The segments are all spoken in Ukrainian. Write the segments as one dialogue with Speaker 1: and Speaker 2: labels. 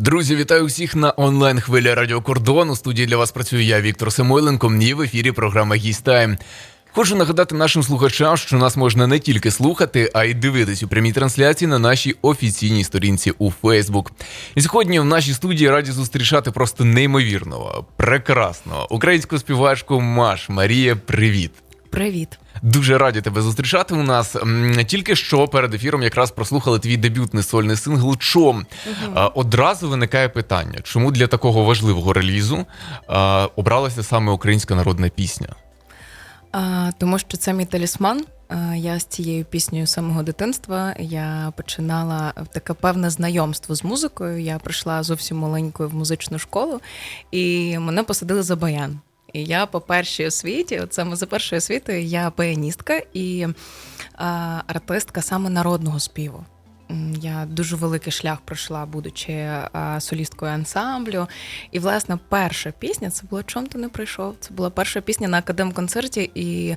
Speaker 1: Друзі, вітаю всіх на онлайн хвилі Радіо Кордон. У студії для вас працюю я, Віктор Самойленко. І в ефірі програма «Гістайм». Хочу нагадати нашим слухачам, що нас можна не тільки слухати, а й дивитись у прямій трансляції на нашій офіційній сторінці у Фейсбук. І сьогодні в нашій студії раді зустрічати просто неймовірного, прекрасного українську співачку Маш Марія. Привіт!
Speaker 2: Привіт.
Speaker 1: Дуже раді тебе зустрічати у нас. Тільки що перед ефіром якраз прослухали твій дебютний сольний сингл Чом. А, Одразу виникає питання, чому для такого важливого релізу обралася саме українська народна пісня?
Speaker 2: А, тому що це мій талісман. Я з цією піснею з самого дитинства. Я починала таке певне знайомство з музикою. Я прийшла зовсім маленькою в музичну школу, і мене посадили за баян. І я по першій освіті, от саме за першою освітою, я баяністка і а, артистка саме народного співу. Я дуже великий шлях пройшла, будучи солісткою ансамблю. І, власне, перша пісня це була Чом ти не прийшов. Це була перша пісня на академконцерті, і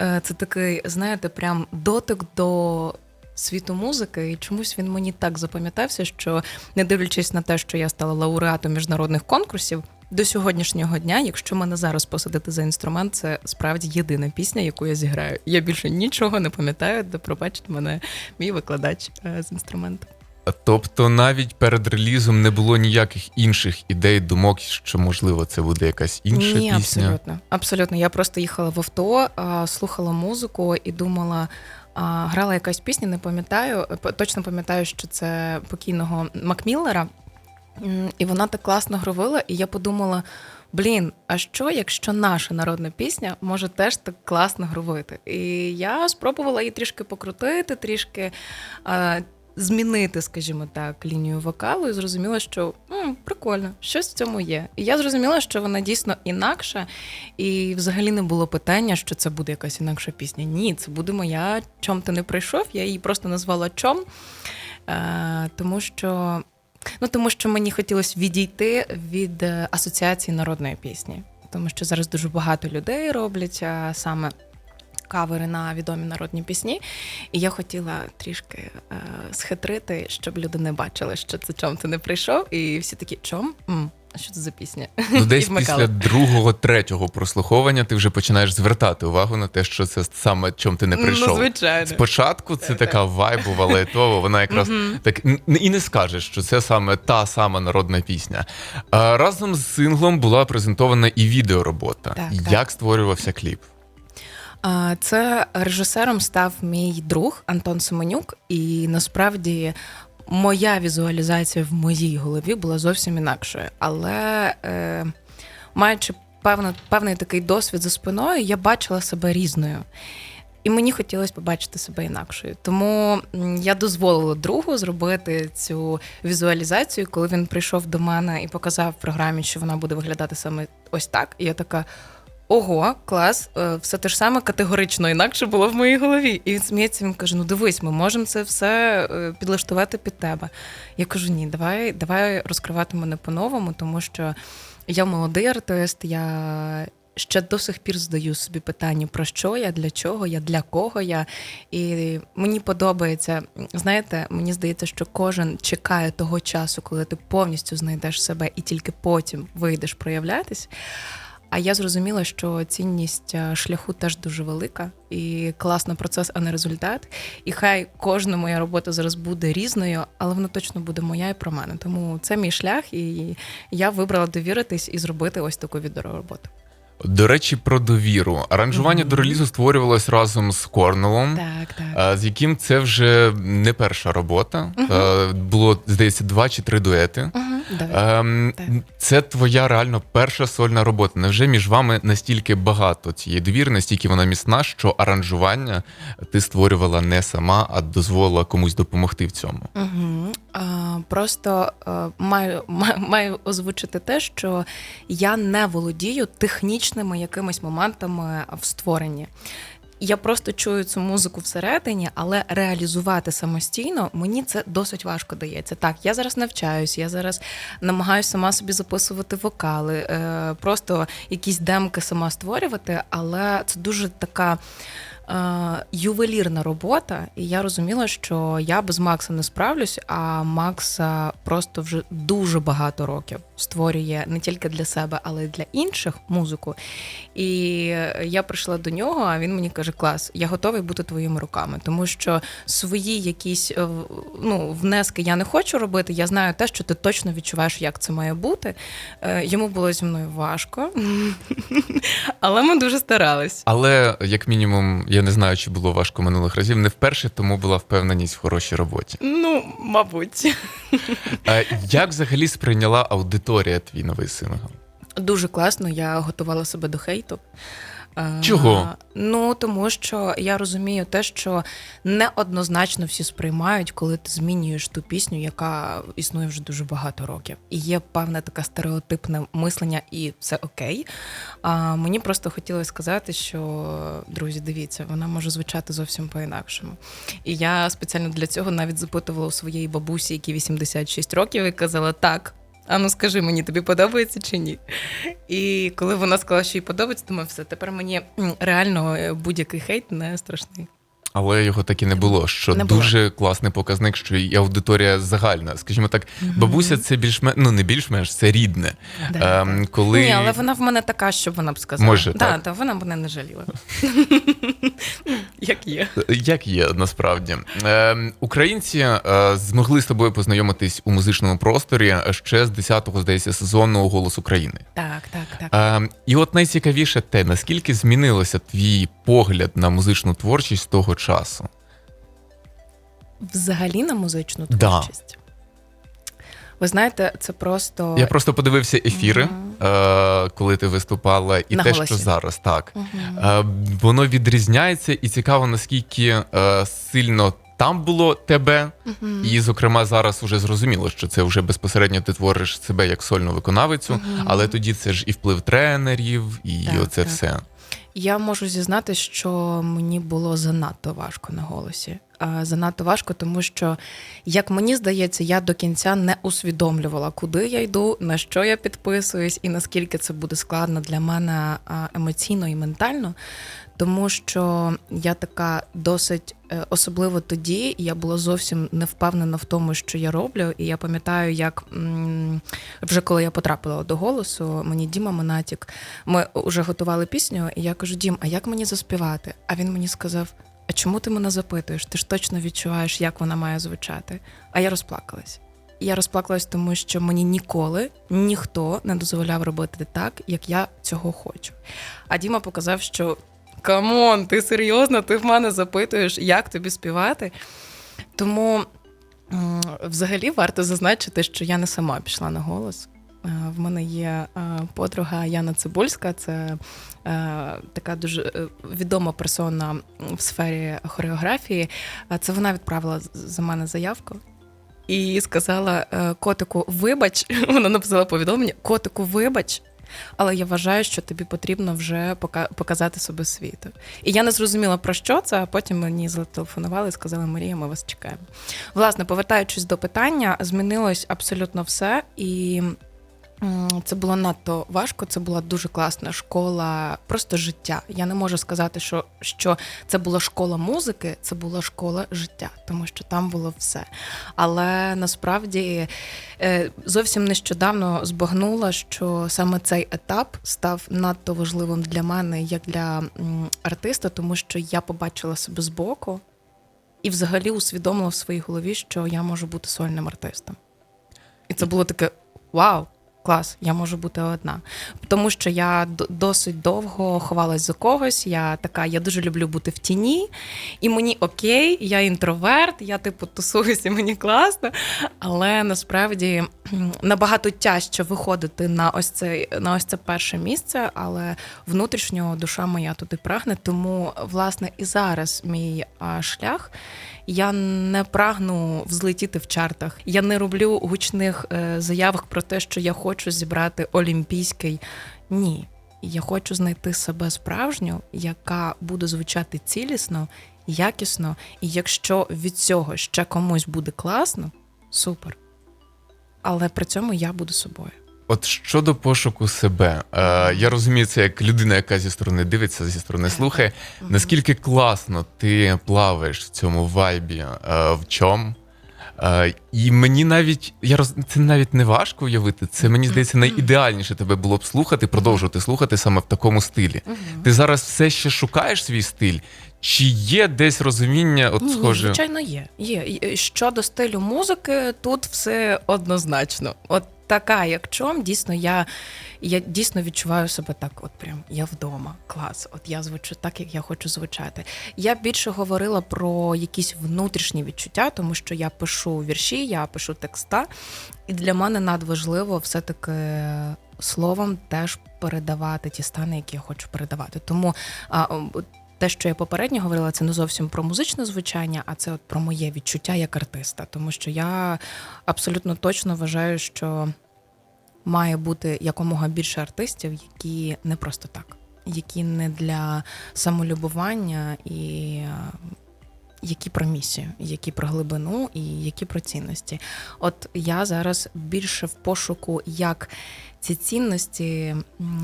Speaker 2: е, це такий, знаєте, прям дотик до світу музики. І чомусь він мені так запам'ятався, що не дивлячись на те, що я стала лауреатом міжнародних конкурсів. До сьогоднішнього дня, якщо мене зараз посадити за інструмент, це справді єдина пісня, яку я зіграю. Я більше нічого не пам'ятаю, де пробачить мене мій викладач е, з інструменту.
Speaker 1: Тобто навіть перед релізом не було ніяких інших ідей, думок, що можливо це буде якась інша
Speaker 2: Ні,
Speaker 1: пісня.
Speaker 2: абсолютно. Абсолютно. Я просто їхала в авто, слухала музику і думала. Грала якась пісня, не пам'ятаю. П- Точно пам'ятаю, що це покійного Макміллера. І вона так класно гровила, і я подумала: блін, а що, якщо наша народна пісня може теж так класно гровити? І я спробувала її трішки покрутити, трішки а, змінити, скажімо так, лінію вокалу, і зрозуміла, що м, прикольно, щось в цьому є. І я зрозуміла, що вона дійсно інакша, і взагалі не було питання, що це буде якась інакша пісня. Ні, це буде моя чом ти не прийшов. Я її просто назвала чом, е, тому що. Ну, тому що мені хотілося відійти від е, асоціації народної пісні, тому що зараз дуже багато людей роблять саме кавери на відомі народні пісні. І я хотіла трішки е, схитрити, щоб люди не бачили, що це чом ти не прийшов, і всі такі чом? М, а що це за пісня?
Speaker 1: Ну, десь після другого, третього прослуховування ти вже починаєш звертати увагу на те, що це саме чом ти не прийшов.
Speaker 2: Ну, звичайно.
Speaker 1: Спочатку це
Speaker 2: Так,
Speaker 1: така вайбова, лайтова, вона якраз так і не скажеш, що це саме та сама народна пісня. А, разом з синглом була презентована і відеоробота.
Speaker 2: Так,
Speaker 1: Як
Speaker 2: так.
Speaker 1: створювався кліп?
Speaker 2: Це режисером став мій друг Антон Семенюк, і насправді моя візуалізація в моїй голові була зовсім інакшою. Але е, маючи певно, певний такий досвід за спиною, я бачила себе різною. І мені хотілося побачити себе інакшою. Тому я дозволила другу зробити цю візуалізацію, коли він прийшов до мене і показав в програмі, що вона буде виглядати саме ось так. І я така. Ого, клас, е, все те ж саме категорично інакше було в моїй голові. І він сміється, він каже: Ну дивись, ми можемо це все е, підлаштувати під тебе. Я кажу: ні, давай, давай розкривати мене по-новому, тому що я молодий артист, я ще до сих пір задаю собі питання, про що я, для чого я, для кого я. І мені подобається, знаєте, мені здається, що кожен чекає того часу, коли ти повністю знайдеш себе і тільки потім вийдеш проявлятись. А я зрозуміла, що цінність е, шляху теж дуже велика і класно процес, а не результат. І хай кожна моя робота зараз буде різною, але вона точно буде моя і про мене. Тому це мій шлях, і я вибрала довіритись і зробити ось таку відеороботу.
Speaker 1: До речі, про довіру. Аранжування
Speaker 2: Мгм.
Speaker 1: до релізу створювалось разом з Корнелом.
Speaker 2: Так, так.
Speaker 1: З яким це вже не перша робота.
Speaker 2: Мгм.
Speaker 1: Е, Було, здається, два чи три дуети. Ем,
Speaker 2: Так.
Speaker 1: Це твоя реально перша сольна робота. Невже між вами настільки багато цієї довіри, настільки вона міцна, що аранжування ти створювала не сама, а дозволила комусь допомогти в цьому?
Speaker 2: Угу. А, просто а, маю, ма- маю озвучити те, що я не володію технічними якимись моментами в створенні. Я просто чую цю музику всередині, але реалізувати самостійно мені це досить важко дається. Так, я зараз навчаюсь, я зараз намагаюся сама собі записувати вокали, е, просто якісь демки сама створювати, але це дуже така ювелірна робота, і я розуміла, що я без Макса не справлюсь, а Макс е, просто вже дуже багато років створює не тільки для себе, але й для інших музику. І я прийшла до нього, а він мені каже: Клас, я готовий бути твоїми руками, тому що свої якісь е, ну, внески я не хочу робити. Я знаю те, що ти точно відчуваєш, як це має бути. Е, Йому було зі мною важко, але ми дуже старались.
Speaker 1: Але як мінімум, я не знаю, чи було важко минулих разів. Не вперше, тому була впевненість в хорошій роботі.
Speaker 2: Ну, мабуть.
Speaker 1: Як взагалі сприйняла аудиторія твій новий сингл?
Speaker 2: Дуже класно, я готувала себе до хейту.
Speaker 1: Чого?
Speaker 2: Ну тому що я розумію те, що неоднозначно всі сприймають, коли ти змінюєш ту пісню, яка існує вже дуже багато років. І є певне таке стереотипне мислення, і це окей. А мені просто хотілося сказати, що друзі, дивіться, вона може звучати зовсім по-інакшому. І я спеціально для цього навіть запитувала у своєї бабусі, якій 86 років, і казала так. А ну скажи мені, тобі подобається чи ні? І коли вона сказала, що їй подобається, думаю, все, тепер мені реально е, будь-який хейт не страшний.
Speaker 1: Але його так і не було. Що
Speaker 2: Не було.
Speaker 1: дуже класний показник, що і аудиторія загальна. Скажімо так, бабуся це більш-менш, ну не більш-менш, це рідне.
Speaker 2: Да,
Speaker 1: Ем, коли
Speaker 2: Ні, але вона в мене така, що вона б сказала.
Speaker 1: Може,
Speaker 2: да,
Speaker 1: так?
Speaker 2: Та, вона мене не жаліла. Як є.
Speaker 1: Як є насправді е, українці е, змогли з тобою познайомитись у музичному просторі ще з 10-го, здається, сезону Голос України.
Speaker 2: Так, так, так.
Speaker 1: Е, і от найцікавіше те, наскільки змінилося твій погляд на музичну творчість того часу.
Speaker 2: Взагалі на музичну
Speaker 1: Да.
Speaker 2: Ви знаєте, це просто.
Speaker 1: Я просто подивився ефіри,
Speaker 2: Мгм.
Speaker 1: е, коли ти виступала, і
Speaker 2: На
Speaker 1: те,
Speaker 2: «Голосі».
Speaker 1: що зараз так.
Speaker 2: Мгм.
Speaker 1: Е, воно відрізняється, і цікаво, наскільки е, сильно там було тебе.
Speaker 2: Мгм.
Speaker 1: І, зокрема, зараз уже зрозуміло, що це вже безпосередньо ти твориш себе як сольну виконавицю,
Speaker 2: Мгм.
Speaker 1: але тоді це ж і вплив тренерів, і
Speaker 2: Так,
Speaker 1: оце
Speaker 2: так.
Speaker 1: все.
Speaker 2: Я можу зізнати, що мені було занадто важко на голосі. А, Занадто важко, тому що, як мені здається, я до кінця не усвідомлювала, куди я йду, на що я підписуюсь, і наскільки це буде складно для мене емоційно і ментально. Тому що я така досить, е, особливо тоді, я була зовсім не впевнена в тому, що я роблю. І я пам'ятаю, як вже коли я потрапила до голосу, мені Діма Монатік, ми вже готували пісню, і я кажу: Дім, а як мені заспівати? А він мені сказав: А чому ти мене запитуєш? Ти ж точно відчуваєш, як вона має звучати. А я розплакалась. Я розплакалась, тому що мені ніколи ніхто не дозволяв робити так, як я цього хочу. А Діма показав, що камон, ти серйозно, ти в мене запитуєш, як тобі співати. Тому взагалі варто зазначити, що я не сама пішла на голос. Е, В мене є е, подруга Яна Цибульська, це е, така дуже відома персона в сфері хореографії. Це вона відправила за мене заявку. І сказала котику, вибач, вона написала повідомлення: котику, вибач, але я вважаю, що тобі потрібно вже показати себе світу. І я не зрозуміла про що це, а потім мені зателефонували і сказали, Марія, ми вас чекаємо. Власне, повертаючись до питання, змінилось абсолютно все, і це було надто важко. Це була дуже класна школа, просто життя. Я не можу сказати, що, що це була школа музики, це була школа життя, тому що там було все. Але насправді е, зовсім нещодавно збагнула, що саме цей етап став надто важливим для мене як для артиста, тому що я побачила себе збоку і взагалі усвідомила в своїй голові, що я можу бути сольним артистом. І це було таке вау. Клас, я можу бути одна. Тому що я досить довго ховалась за когось. Я така, я дуже люблю бути в тіні, і мені окей, я інтроверт, я типу тусуюся, мені класно. Але насправді набагато тяжче виходити на ось це на ось це перше місце, але внутрішньо душа моя туди прагне. Тому, власне, і зараз мій шлях. Я не прагну взлетіти в чартах. Я не роблю гучних е, заявок про те, що я хочу зібрати олімпійський. Ні. Я хочу знайти себе справжню, яка буде звучати цілісно, якісно, і якщо від цього ще комусь буде класно, супер. Але при цьому я буду собою.
Speaker 1: от щодо пошуку себе, е, я розумію це як людина, яка зі сторони дивиться, зі сторони слухає. Наскільки класно ти плаваєш в цьому вайбі, е, в чому? Е, і мені навіть я роз... це навіть не важко уявити. Це мені здається найідеальніше тебе було б слухати, продовжувати слухати саме в такому стилі. Ти зараз все ще шукаєш свій стиль, чи є десь розуміння, от
Speaker 2: ні,
Speaker 1: схоже.
Speaker 2: звичайно, є. є. Щодо стилю музики, тут все однозначно. От така, як чом, дійсно, я, я дійсно відчуваю себе так, от прям я вдома. Клас. От я звучу так, як я хочу звучати. Я більше говорила про якісь внутрішні відчуття, тому що я пишу вірші, я пишу текста, і для мене надважливо все-таки словом теж передавати ті стани, які я хочу передавати. Тому а, те, що я попередньо говорила, це не зовсім про музичне звучання, а це от про моє відчуття як артиста. Тому що я абсолютно точно вважаю, що має бути якомога більше артистів, які не просто так, які не для самолюбування і. Які про місію, які про глибину і які про цінності. От я зараз більше в пошуку, як ці цінності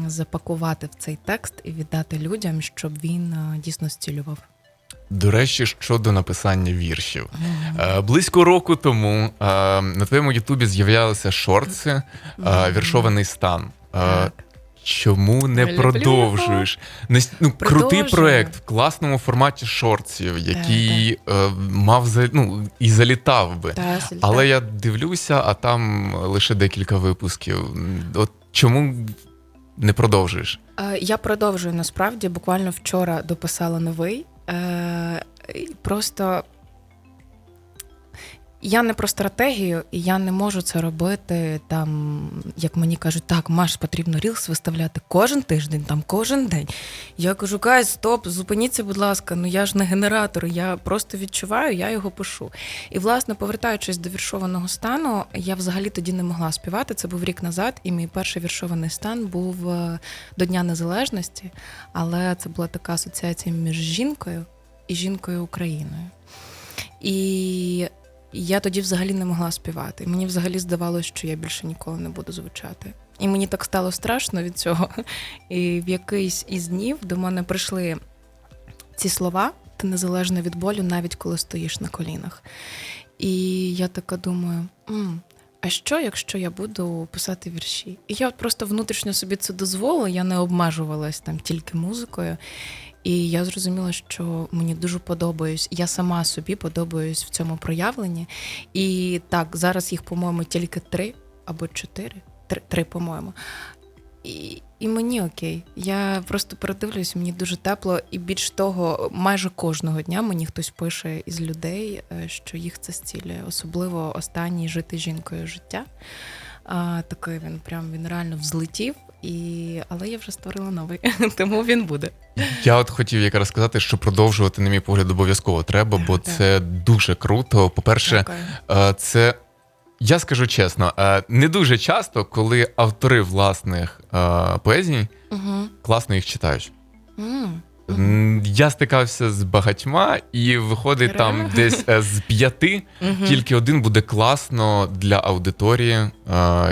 Speaker 2: запакувати в цей текст і віддати людям, щоб він е, дійсно зцілював.
Speaker 1: До речі, щодо написання віршів. Е, Близько року тому е, на твоєму Ютубі з'являлися шорти е, Віршований стан.
Speaker 2: Так.
Speaker 1: Чому не
Speaker 2: Люблю
Speaker 1: продовжуєш? Нас- Ну, крутий проект в класному форматі шортів, який е, мав за- ну, і залітав би.
Speaker 2: Та,
Speaker 1: Але я дивлюся, а там лише декілька випусків. От чому не продовжуєш?
Speaker 2: Е, Я продовжую насправді. Буквально вчора дописала новий. Е, Просто я не про стратегію, і я не можу це робити там, як мені кажуть, так, Маш, потрібно рілс виставляти кожен тиждень, там кожен день. Я кажу, Кай, стоп, зупиніться, будь ласка, ну я ж не генератор, я просто відчуваю, я його пишу. І, власне, повертаючись до віршованого стану, я взагалі тоді не могла співати. Це був рік назад, і мій перший віршований стан був е, до Дня Незалежності, але це була така асоціація між жінкою і жінкою Україною. І я тоді взагалі не могла співати. Мені взагалі здавалося, що я більше ніколи не буду звучати. І мені так стало страшно від цього. І в якийсь із днів до мене прийшли ці слова: ти незалежна від болю, навіть коли стоїш на колінах. І я така думаю. М, а що, якщо я буду писати вірші? І я от просто внутрішньо собі це дозволила, я не обмежувалась там тільки музикою. І я зрозуміла, що мені дуже подобаюсь. Я сама собі подобаюсь в цьому проявленні. І так, зараз їх, по-моєму, тільки три або чотири. Три, три по-моєму. І, і мені окей. Я просто передивлюсь, мені дуже тепло, і більш того, майже кожного дня мені хтось пише із людей, е, що їх це зцілює, особливо останній жити жінкою життя. А, такий він прям він реально взлетів. І... Але я вже створила новий, тому він буде.
Speaker 1: Я от хотів якраз сказати, що продовжувати, на мій погляд, обов'язково треба, бо
Speaker 2: Так,
Speaker 1: це дуже круто. По-перше,
Speaker 2: Дякую.
Speaker 1: е, це. Я скажу чесно, е, не дуже часто, коли автори власних е, поезій
Speaker 2: Угу.
Speaker 1: класно їх читають.
Speaker 2: М,
Speaker 1: Я стикався з багатьма, і виходить там десь е, з п'яти тільки один буде класно для аудиторії е,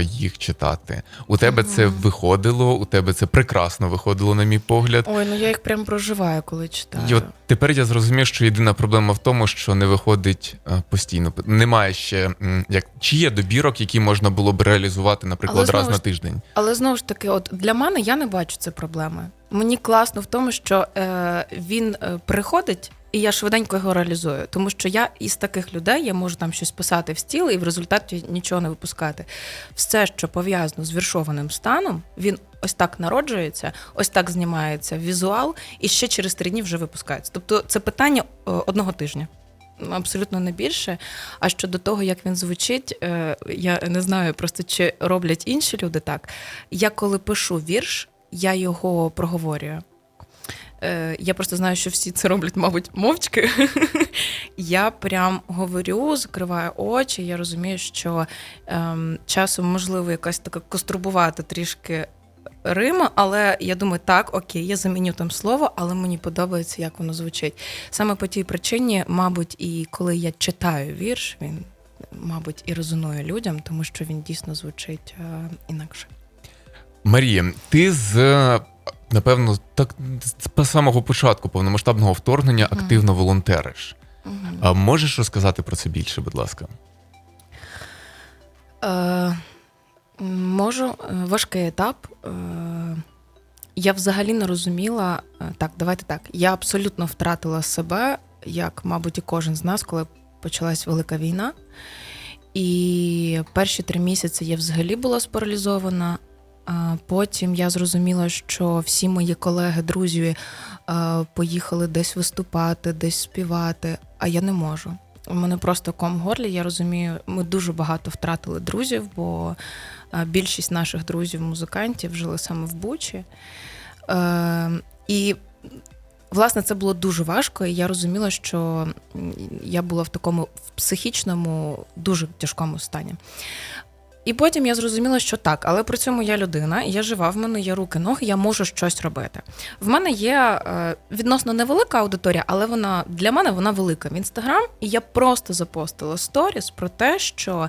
Speaker 1: їх читати. У тебе це виходило, у тебе це прекрасно виходило, на мій погляд.
Speaker 2: Ой, ну я їх прям проживаю, коли читаю.
Speaker 1: І от тепер я зрозумів, що єдина проблема в тому, що не виходить е, постійно. Немає ще як чи є добірок, які можна було б реалізувати, наприклад,
Speaker 2: Але
Speaker 1: раз
Speaker 2: знову
Speaker 1: на тиждень.
Speaker 2: Але знову ж таки, от для мене я не бачу це проблеми. Мені класно в тому, що е, він е, приходить. І я швиденько його реалізую, тому що я із таких людей я можу там щось писати в стіл і в результаті нічого не випускати. Все, що пов'язано з віршованим станом, він ось так народжується, ось так знімається візуал, і ще через три дні вже випускається. Тобто це питання е, одного тижня. Абсолютно не більше. А щодо того, як він звучить, е, я не знаю просто чи роблять інші люди так. Я коли пишу вірш, я його проговорюю. Е, Я просто знаю, що всі це роблять, мабуть, мовчки. Я прям говорю, закриваю очі. Я розумію, що ем, часом можливо якась така кострубувати трішки Рима, але я думаю, так, окей, я заміню там слово, але мені подобається, як воно звучить. Саме по тій причині, мабуть, і коли я читаю вірш, він, мабуть, і резонує людям, тому що він дійсно звучить е, інакше.
Speaker 1: Марія, ти з напевно так з самого початку повномасштабного вторгнення активно волонтериш. А можеш розказати про це більше, будь ласка?
Speaker 2: Е, можу, Е, важкий етап. Е, я взагалі не розуміла. е, Так, давайте так. Я абсолютно втратила себе, як, мабуть, і кожен з нас, коли почалась велика війна. І перші три місяці я взагалі була спаралізована. Потім я зрозуміла, що всі мої колеги, друзі е, поїхали десь виступати, десь співати, а я не можу. У мене просто ком в горлі. Я розумію, ми дуже багато втратили друзів, бо е, більшість наших друзів-музикантів жили саме в Бучі. Е, і власне це було дуже важко, і я розуміла, що я була в такому в психічному, дуже тяжкому стані. І потім я зрозуміла, що так, але при цьому я людина, я жива, в мене є руки, ноги, я можу щось робити. В мене є е, відносно невелика аудиторія, але вона для мене вона велика в інстаграм. І я просто запостила сторіс про те, що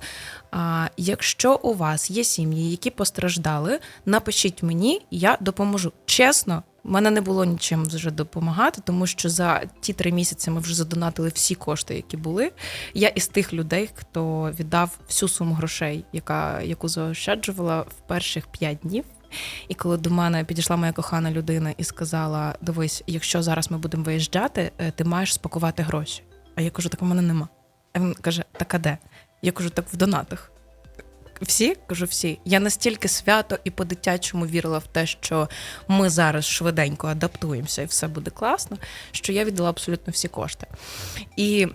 Speaker 2: а, якщо у вас є сім'ї, які постраждали, напишіть мені, я допоможу. Чесно, мене не було нічим вже допомагати, тому що за ті три місяці ми вже задонатили всі кошти, які були. Я із тих людей, хто віддав всю суму грошей, яка, яку заощаджувала в перших п'ять днів. І коли до мене підійшла моя кохана людина і сказала: Дивись, якщо зараз ми будемо виїжджати, е, ти маєш спакувати гроші. А я кажу, так у мене нема. А він каже: Так а де? Я кажу, так в донатах. Всі? Кажу, всі. Я настільки свято і по-дитячому вірила в те, що ми зараз швиденько адаптуємося і все буде класно, що я віддала абсолютно всі кошти. І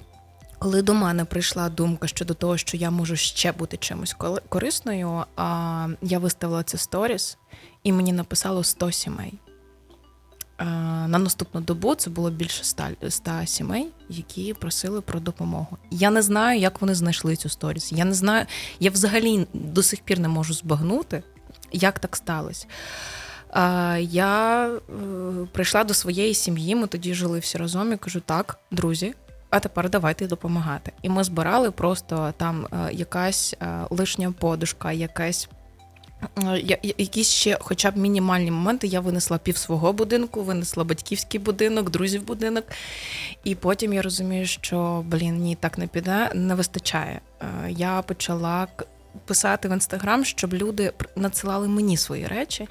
Speaker 2: коли до мене прийшла думка щодо того, що я можу ще бути чимось корисною, я виставила це сторіс, і мені написало 100 сімей. А, На наступну добу це було більше 100, 100 сімей, які просили про допомогу. Я не знаю, як вони знайшли цю сторіс. Я не знаю, я взагалі до сих пір не можу збагнути, як так сталося. Я е, прийшла до своєї сім'ї, ми тоді жили всі разом. і кажу: так, друзі, а тепер давайте допомагати. І ми збирали просто там е, якась е, лишня подушка, якась. Е, Якісь ще, хоча б мінімальні моменти, я винесла пів свого будинку, винесла батьківський будинок, друзів будинок. І потім я розумію, що блін, ні, так не піде, не вистачає. Е, Я почала писати в інстаграм, щоб люди надсилали мені свої речі,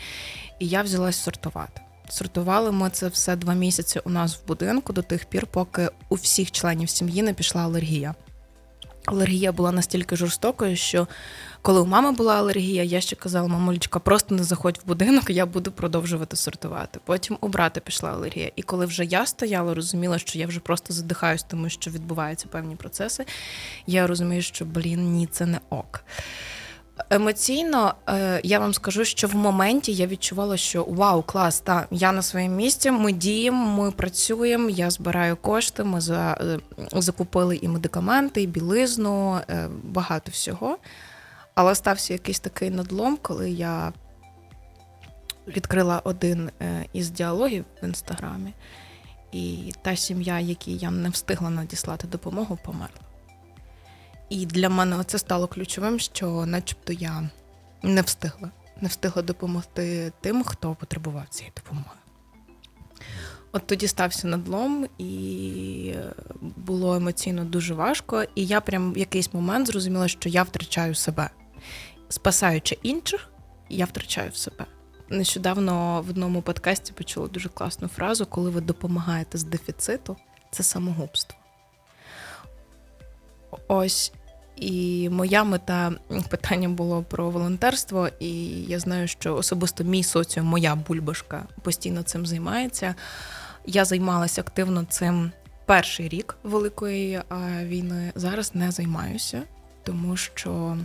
Speaker 2: і я взялась сортувати. Сортували ми це все два місяці у нас в будинку до тих пір, поки у всіх членів сім'ї не пішла алергія. Алергія була настільки жорстокою, що коли у мами була алергія, я ще казала, мамулечка, просто не заходь в будинок, я буду продовжувати сортувати. Потім у брата пішла алергія. І коли вже я стояла, розуміла, що я вже просто задихаюсь, тому що відбуваються певні процеси. Я розумію, що блін, ні, це не ок. Емоційно е, я вам скажу, що в моменті я відчувала, що вау, клас, та я на своєму місці, ми діємо, ми працюємо, я збираю кошти. Ми за, е, закупили і медикаменти, і білизну, е, багато всього. Але стався якийсь такий надлом, коли я відкрила один е, із діалогів в інстаграмі, і та сім'я, якій я не встигла надіслати допомогу, померла. І для мене це стало ключовим, що, начебто, я не встигла, не встигла допомогти тим, хто потребував цієї допомоги. От тоді стався надлом, і е, було емоційно дуже важко. І я прям в якийсь момент зрозуміла, що я втрачаю себе. Спасаючи інших, я втрачаю в себе. Нещодавно в одному подкасті почула дуже класну фразу: коли ви допомагаєте з дефіциту, це самогубство. Ось. І моя мета питання було про волонтерство, і я знаю, що особисто мій соціум, моя бульбашка постійно цим займається. Я займалася активно цим перший рік великої війни. Зараз не займаюся, тому що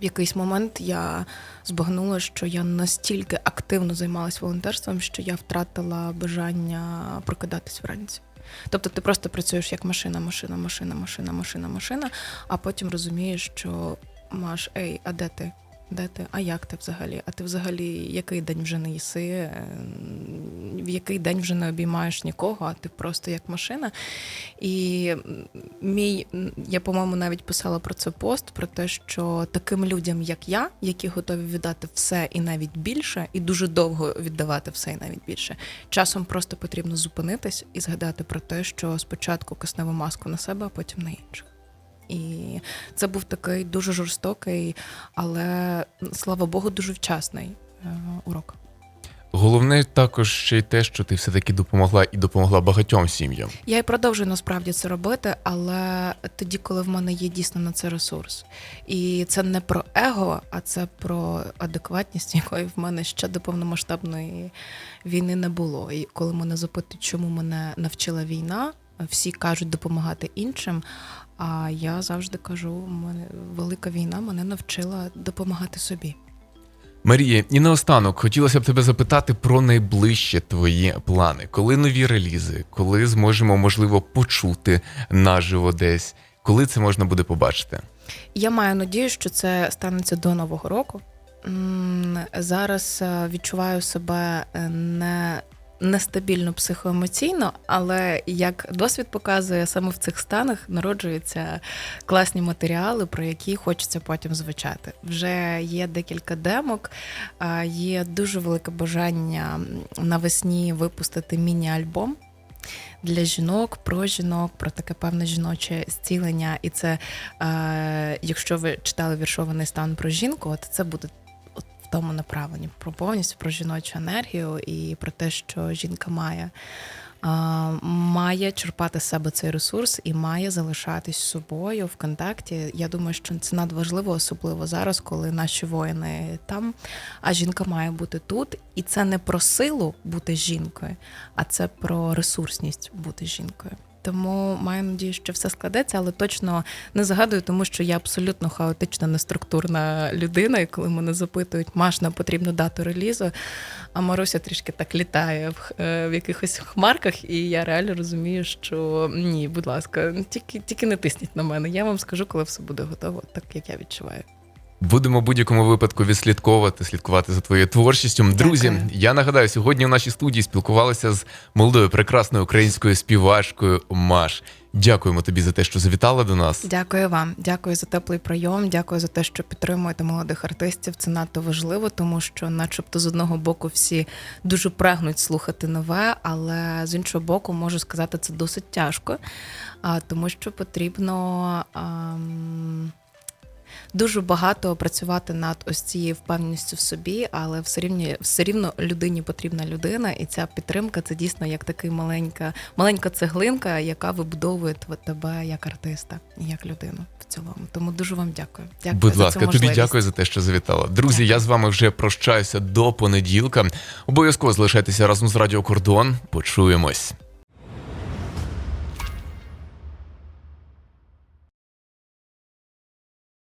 Speaker 2: в якийсь момент я збагнула, що я настільки активно займалась волонтерством, що я втратила бажання прокидатись вранці. Тобто ти просто працюєш як машина, машина, машина, машина, машина, машина, а потім розумієш, що Маш, ей, а де ти? Де ти? А як ти взагалі? А ти взагалі який день вже не їси? Е, В який день вже не обіймаєш нікого, а ти просто як машина. І мій, я, по-моєму, навіть писала про це пост: про те, що таким людям, як я, які готові віддати все і навіть більше, і дуже довго віддавати все і навіть більше, часом просто потрібно зупинитись і згадати про те, що спочатку кисневу маску на себе, а потім на інших. І це був такий дуже жорстокий, але слава Богу, дуже вчасний е, урок.
Speaker 1: Головне також ще й те, що ти все-таки допомогла і допомогла багатьом сім'ям.
Speaker 2: Я і продовжую насправді це робити, але тоді, коли в мене є дійсно на це ресурс. І це не про его, а це про адекватність, якої в мене ще до повномасштабної війни не було. І коли мене запитують, чому мене навчила війна, всі кажуть допомагати іншим. А я завжди кажу, мене велика війна мене навчила допомагати собі.
Speaker 1: Марія, і наостанок хотілося б тебе запитати про найближчі твої плани. Коли нові релізи, коли зможемо, можливо, почути наживо десь, коли це можна буде побачити?
Speaker 2: Я маю надію, що це станеться до нового року. Зараз е, відчуваю себе е, не нестабільно психоемоційно, але як досвід показує, саме в цих станах народжуються класні матеріали, про які хочеться потім звучати. Вже є декілька демок, є дуже велике бажання навесні випустити міні-альбом. Для жінок, про жінок, про таке певне жіноче зцілення. І це, е, якщо ви читали віршований стан про жінку, от це буде тому направленні про повністю про жіночу енергію і про те, що жінка має. Має черпати з себе цей ресурс і має залишатись собою в контакті. Я думаю, що це надважливо, особливо зараз, коли наші воїни там, а жінка має бути тут. І це не про силу бути жінкою, а це про ресурсність бути жінкою. Тому маю надію, що все складеться, але точно не загадую, тому що я абсолютно хаотична, неструктурна людина. І коли мене запитують, Маш, нам потрібно дату релізу, а Маруся трішки так літає в, е, в якихось хмарках, і я реально розумію, що ні, будь ласка, тільки, тільки не тисніть на мене. Я вам скажу, коли все буде готово, так як я відчуваю.
Speaker 1: Будемо в будь-якому випадку відслідковувати, слідкувати за твоєю творчістю. Друзі,
Speaker 2: Дякую.
Speaker 1: я нагадаю, сьогодні у нашій студії спілкувалися з молодою прекрасною українською співачкою Маш. Дякуємо тобі за те, що завітала до нас.
Speaker 2: Дякую вам, дякую за теплий прийом. Дякую за те, що підтримуєте молодих артистів. Це надто важливо, тому що, начебто, з одного боку, всі дуже прагнуть слухати нове, але з іншого боку, можу сказати, це досить тяжко, а, тому що потрібно. ам, Дуже багато працювати над ось цією впевненістю в собі, але все рівно, все рівно людині потрібна людина, і ця підтримка це дійсно як такий маленька, маленька цеглинка, яка вибудовує тебе як артиста і як людину в цілому. Тому дуже вам дякую. Дякую
Speaker 1: Будь
Speaker 2: за
Speaker 1: ласка,
Speaker 2: цю
Speaker 1: тобі дякую за те, що завітала. Друзі, я з вами вже прощаюся до понеділка. Обов'язково залишайтеся разом з Радіо Кордон. Почуємось.